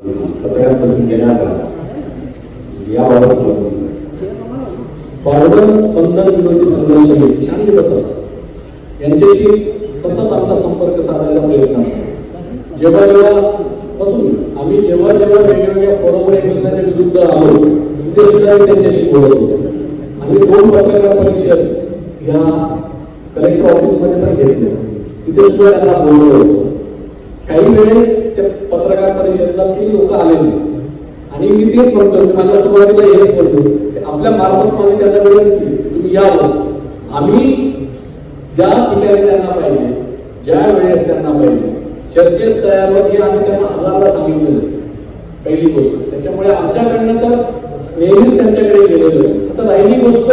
पत्रकार घेणार याबाबत बार्डर बंधन विरोधी संघर्ष समिती शांती बसव यांच्याशी सतत आमचा संपर्क साधायला प्रयत्न जेव्हा जेव्हा बसून आम्ही जेव्हा जेव्हा वेगवेगळ्या फोरमवर दुसऱ्याच्या विरुद्ध आलो ते सुद्धा मी त्यांच्याशी बोलत होतो. आम्ही दोन पत्रकार परिषद या कलेक्टर ऑफिसमध्ये पण घेतले तिथे सुद्धा त्यांना बोललो होतो. काही वेळेस पत्रकार परिषदेला ती लोक आले नाही आणि मी तेच म्हणतो की माझ्या सुरुवातीला हेच बोलतो की आपल्या मार्फत मध्ये त्यांना विनंती तुम्ही यावं आम्ही ज्या ठिकाणी त्यांना पाहिजे ज्या वेळेस त्यांना पाहिजे चर्चेस तयार हे आम्ही त्यांना हजारला सांगितलेलं पहिली गोष्ट. त्याच्यामुळे आमच्याकडनं तर नेहमीच त्यांच्याकडे गेलेलो आता राहिली गोष्ट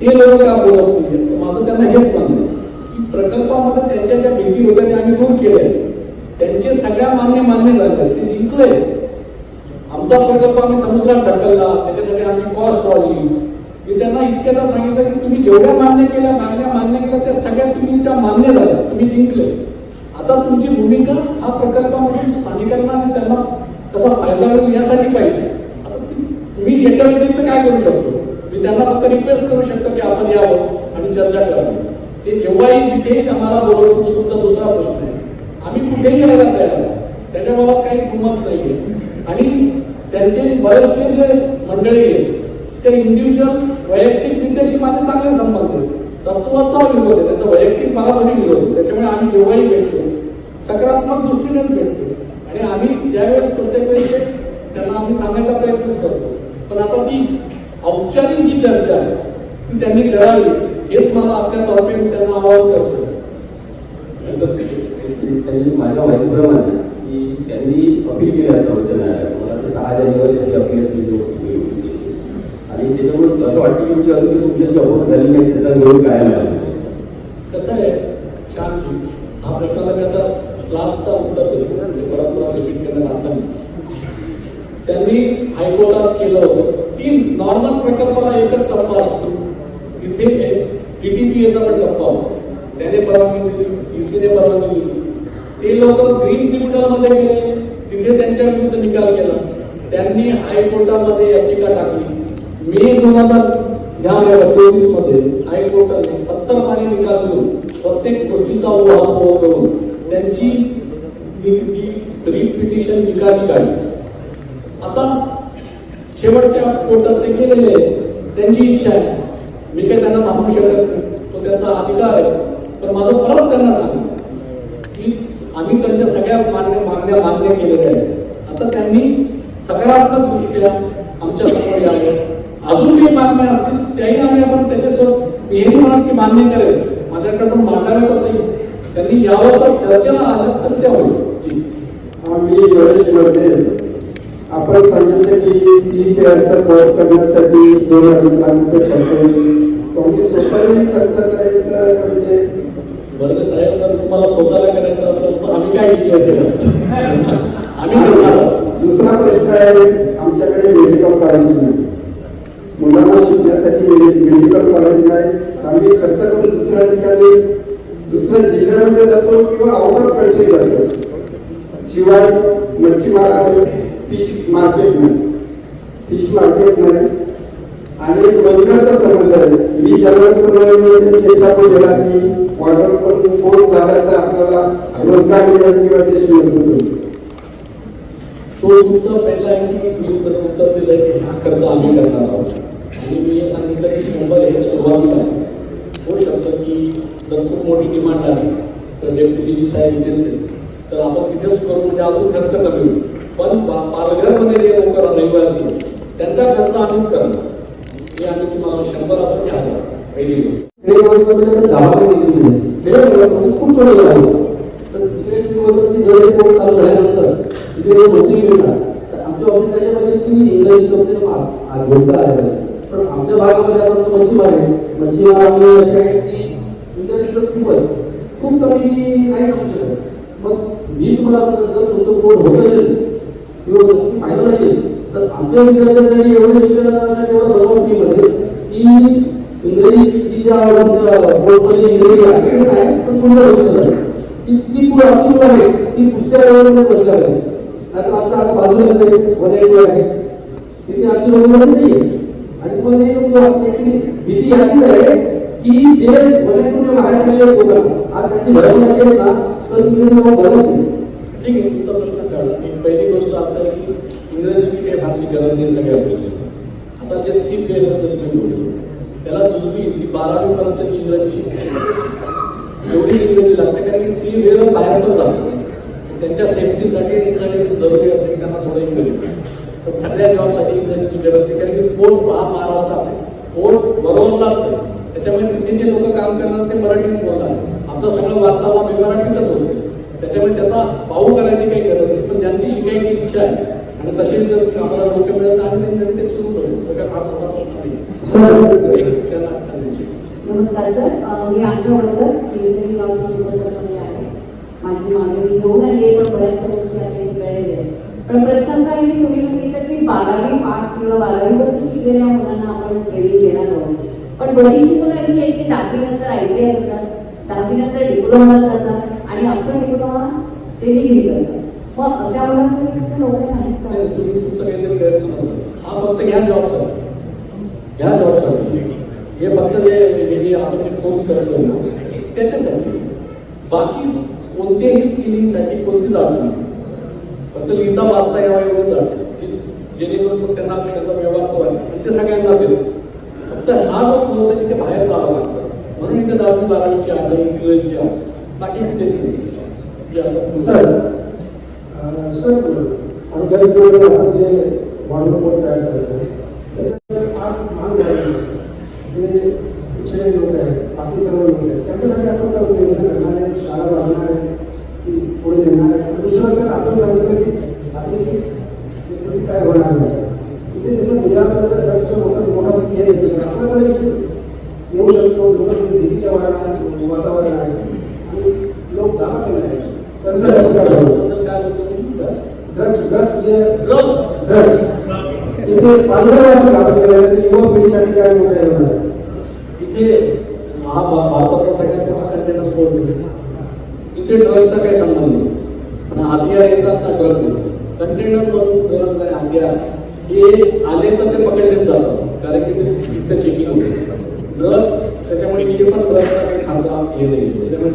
ते लोक का बोलत नाही माझं त्यांना हेच म्हणणं की प्रकल्पामध्ये त्यांच्या ज्या भीती होत्या त्या आम्ही दूर केल्या त्यांचे सगळ्या मान्य मान्य झाले ते जिंकले. आमचा प्रकल्प आम्ही समुद्रात ढकलला. त्याच्यासाठी आम्ही कॉस्ट वाढली. मी त्यांना इतक्यादा सांगितलं की तुम्ही जेवढ्या मान्य केल्या मागण्या मान्य केल्या त्या सगळ्या तुमच्या मान्य झाल्या. तुम्ही जिंकले. आता तुमची भूमिका हा प्रकल्पामधून स्थानिकांना आणि त्यांना कसा फायदा होईल यासाठी पाहिजे. आता मी याच्या व्यतिरिक्त काय करू शकतो? मी त्यांना फक्त रिक्वेस्ट करू शकतो की आपण यावं आणि चर्चा करावी. ते जेव्हाही जिथेही आम्हाला बोलवतो तो तुमचा दुसरा प्रश्न आहे. आम्ही कुठेही यायला तयार त्याच्या बाबत काही किंमत नाहीये. आणि त्यांचे बरेचसे जे मंडळी आहेत ते इंडिव्हिज्युअल वैयक्तिक विद्याशी माझे चांगले संबंध आहेत. तत्वता विरोध आहे. त्याचा वैयक्तिक मला थोडी विरोध आहे. त्याच्यामुळे आम्ही जेव्हाही भेटतो सकारात्मक दृष्टीनेच भेटतो. आणि आम्ही त्यावेळेस प्रत्येक वेळेस त्यांना आम्ही सांगायचा प्रयत्नच करतो. पण आता ती औपचारिक जी चर्चा आहे ती त्यांनी करावी हेच मला आपल्या तर्फे मी त्यांना आवाहन करतो त्यांनी माझ्या माहितीप्रमाणे की त्यांनी अपील केली असं सर्वोच्च न्यायालयात मला वाटतं सहा जानेवारी त्यांनी अपील केली होती. आणि त्याच्यामुळे असं वाटतं की म्हणजे अजून तुमच्याशी अपोज झाली नाही त्याचा निरोप कायम आहे कसं आहे श्यामजी हा प्रश्नाला मी आता क्लासचा उत्तर देतो परत मला रिपीट करण्यात आता. त्यांनी हायकोर्टात केलं होतं तीन नॉर्मल प्रकल्पाला एकच टप्पा असतो तिथे डीटीपीएचा पण टप्पा होता त्याने परवानगी दिली परवानगी दिली ते लोक ग्रीन ट्रिब्युनलमध्ये गेले. तिथे त्यांच्या विरुद्ध निकाल केला. त्यांनी हायकोर्टामध्ये याचिका टाकली. मे दोन हजार चोवीसमध्ये हायकोर्टाने सत्तर पाणी निकाल देऊन प्रत्येक गोष्टीचा उहापोह करून त्यांची रिपिटिशन निकाली काढली. आता शेवटच्या कोर्टात ते गेलेले त्यांची इच्छा आहे. मी काही त्यांना सांगू शकत नाही. तो त्यांचा अधिकार आहे. पण माझं परत त्यांना सांगितलं आम्ही त्यांच्या सगळ्या मान्य मागण्या मान्य केलेल्या आहेत. आता त्यांनी सकारात्मक दृष्ट्या आमच्यासमोर यावे. अजून काही मागण्या असतील त्याही आम्ही आपण त्याच्यासोबत नेहमी म्हणत की मान्य करेल. माझ्याकडून मांडाव्यात असेल त्यांनी यावं तर चर्चेला आलं तर ते होईल. जी. आम्ही गणेशमध्ये आपण सांगितलं की सी फेअरचा कोर्स करण्यासाठी दोन अडीच लाख रुपये खर्च होईल तो आम्ही स्वतःही खर्च करायचा म्हणजे? वर्ग साहेब जर तुम्हाला स्वतःला करायचं असेल आम्ही दुसरा प्रश्न आहे आमच्याकडे मेडिकल कॉलेज नाही मुलांना शिकण्यासाठी मेडिकल कॉलेज नाही आम्ही खर्च करून दुसऱ्या ठिकाणी दुसऱ्या जिल्ह्यामध्ये जातो किंवा आउट ऑफ कंट्री जातो शिवाय मच्छीमार फिश मार्केट नाही फिश मार्केट नाही आणि रोजगारचा संबंध आहे मी जनरल समाजामध्ये गेला की क्वार्टर करून कोण झाला तर आपल्याला रोजगार मिळेल किंवा देश मजबूत तो तुमचा पहिला आहे की मी उत्तर उत्तर दिलंय की हा खर्च आम्ही करणार आहोत. आणि मी हे सांगितलं की शंभर हे सुरुवातीला आहे. होऊ शकतं की जर खूप मोठी डिमांड आली तर डेप्युटीची साहेब इथेच आहे तर आपण तिथेच करू म्हणजे अजून खर्च कमी होईल. पण पालघरमध्ये जे लोक रहिवासी आहेत, त्यांचा खर्च आम्हीच करणार. हे आम्ही तुम्हाला शंभर आपण घ्यायचा पहिली गोष्ट. गावाकडे खेडेगावामध्ये खूप छोटे गाव आहे. तर तिकडे तुम्ही की जर कोण चालू झाल्यानंतर तिथे नोकरी मिळणार तर आमच्या ऑफिस त्याच्या पाहिजे की इंग्रज इन्कमचे बोलता आहे पण आमच्या भागामध्ये आपण तो मच्छीमार आहे. मच्छीमार आपले असे आहेत की इंग्रज खूप आहे. खूप कमी नाही सांगू शकत. मग मी तुम्हाला सांगत जर तुमचं पोट होत असेल किंवा नक्की फायदा असेल तर आमच्या विद्यार्थ्यांसाठी एवढं शिक्षण करण्यासाठी एवढं भरपूर फी की इंग्रजी तिच्या ज्या इंग्रजी आहे आहे पण पुढच्या भविष्यात आहे. ती ती पुढे अचूक आहे. ती पुढच्या लेवलमध्ये बदला आहे. आता आमच्या आता बाजूला वन एट आहे तिथे आमची रोजगार नाही आणि तुम्हाला नाही समजतो ऍक्च्युली भीती याची आहे की जे वन एट बाहेर पडलेले लोक आज त्यांची घडवण अशी आहे ना तर तुम्ही त्यांना बघत ठीक आहे तुमचा प्रश्न कळला. की पहिली गोष्ट असं आहे की इंग्रजीची काही फारशी गरज नाही सगळ्या गोष्टी आता जे सी फेअरचं तुम्ही बोलले त्याला जुजबी ती बारावी पर्यंत इंग्रजी एवढी इंग्रजी लागते कारण की सी वेळ बाहेर पण जातो. त्यांच्या सेफ्टीसाठी इंग्रजी जरुरी असते त्यांना थोडं इंग्रजी. पण सगळ्या जॉबसाठी इंग्रजीची गरज नाही कारण की पोट हा महाराष्ट्र आहे पोट बरोबरलाच आहे. त्याच्यामुळे तिथे जे लोक काम करणार ते मराठीच बोलणार आपलं सगळं वार्तालाप हे मराठीतच होतं. त्याच्यामुळे त्याचा पाऊ करायची काही गरज नाही पण ज्यांची शिकायची इच्छा आहे. आणि तसे जर आम्हाला लोक मिळत तर आम्ही त्यांच्यासाठी ते सुरू करू. तो फार सोपा प्रश्न नाही सर एक त्यांना करायची. नमस्कार सर. मी आशा वर्कर केसरी गावची उपसरपंच आहे. माझी मागणी हो झाली आहे पण बऱ्याचशा गोष्टी आपल्याला कळलेल्या आहेत. पण प्रश्न असा आहे की तुम्ही सांगितलं की बारावी पास किंवा बारावीवरती शिकलेल्या मुलांना आपण ट्रेनिंग देणार आहोत. पण बरीचशी मुलं अशी आहेत की दहावीनंतर आय टी आय करतात दहावीनंतर डिप्लोमा करतात आणि आपण डिप्लोमा ते डिग्री करतात. मग अशा मुलांचं नोकरी नाही, तुम्ही तुमचं काहीतरी गैरसमज हा फक्त ह्या जॉबसाठी ह्या जॉबसाठी हे फक्त जे हे आपण फ़ोन करतो त्याच्यासाठी बाकी कोणत्याही स्किलिंगसाठी कोणतीच अडचण नाही. फक्त लिहिता वाचता यावं एवढंच अडचण जेणेकरून मग त्यांना त्याचा व्यवहार तो आहे ते सगळ्यांनाच येतो. फक्त हा जो कोर्स आहे तिथे बाहेर जावं लागतं. म्हणून इथे दहावी बारावीची आहे इंग्रजीची आहे बाकी कुठेच सर अं, सर आपण जे मॉडेल कोड जास्त मोठा खेळ येतो आपल्याकडे येऊ शकतो लोक भीतीच्या वातावरण वातावरण आहे आणि लोक गावाकडे आहेत तर असं काय ड्रग्स ड्रग्स जे ड्रग्स ड्रग्स तिथे पालघर असं गाव केलं की युवा पिढीसाठी काय मोठं आहे इथे हा भारताचा सगळ्यात मोठा कंटेनर पोर्ट इथे ड्रग्सचा काही संबंध नाही. पण हत्यार येतात ना ड्रग्स कंटेनर मधून ड्रग्स आणि हत्यार हे आले तर ते पकडलेच जातात. कारण की ते चेकिंग होते. ड्रग्स त्याच्यामुळे हे पण ड्रग्सचा काही खांदा हे नाही. त्याच्यामुळे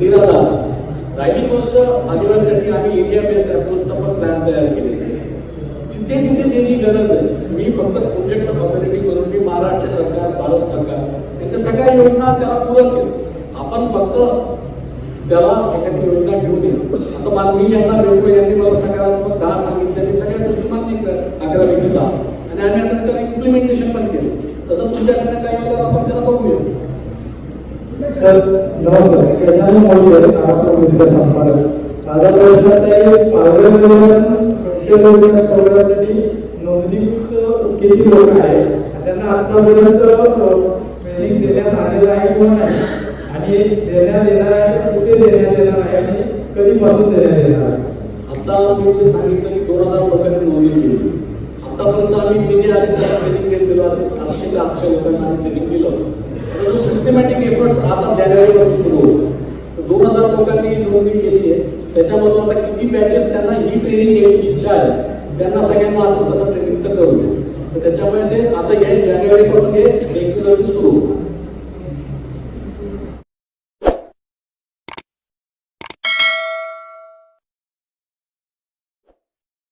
निराधार. राहिली गोष्ट आदिवासीसाठी आम्ही एरिया बेस्ड अप्रोचचा पण प्लॅन तयार केले जिथे जिथे जे जी गरज आहे मी फक्त प्रोजेक्ट ऑथॉरिटी करून मी महाराष्ट्र सरकार भारत सरकार त्यांच्या सगळ्या योजना त्याला पूरक केल्या. आपण फक्त त्याला एखादी योजना घेऊन येऊ आता मला मी यांना भेटलो यांनी मला सकारात्मक दहा सांगितल्या मी सगळ्या अकरा पैकी दहा आणि आम्ही आता त्याला इम्प्लिमेंटेशन पण केलं. तसं तुमच्याकडनं काय आलं आपण त्याला बघूया. सर नमस्कार. गजानन मोडकर महाराष्ट्र विद्या संपादक. माझा प्रश्न असा आहे पालघर कौशल्य प्रोग्रामसाठी नोंदणीकृत किती लोक आहेत? त्यांना आतापर्यंत ट्रेनिंग देण्यात आलेलं आहे किंवा नाही? आणि देण्यात येणार आहे कुठे देण्यात येणार आहे आणि कधीपासून देण्यात येणार आहे? आता मी जे सांगितलं की दोन हजार लोकांनी नोंदणी केली आतापर्यंत आम्ही जे जे आले त्याला ट्रेनिंग देत गेलो असे सातशे ते आठशे लोकांना आम्ही ट्रेनिंग दिलं. तर जो सिस्टमॅटिक एफर्ट्स आता जानेवारीपासून सुरू होतो दोन हजार लोकांनी नोंदणी केली आहे. त्याच्यामधून आता किती बॅचेस त्यांना ही ट्रेनिंग घ्यायची इच्छा आहे त्यांना सगळ्यांना आपण तसं ट्रेनिंगचं करू. तर त्याच्यामुळे ते आता या जानेवारीपासून हे रेग्युलरली सुरू होतं.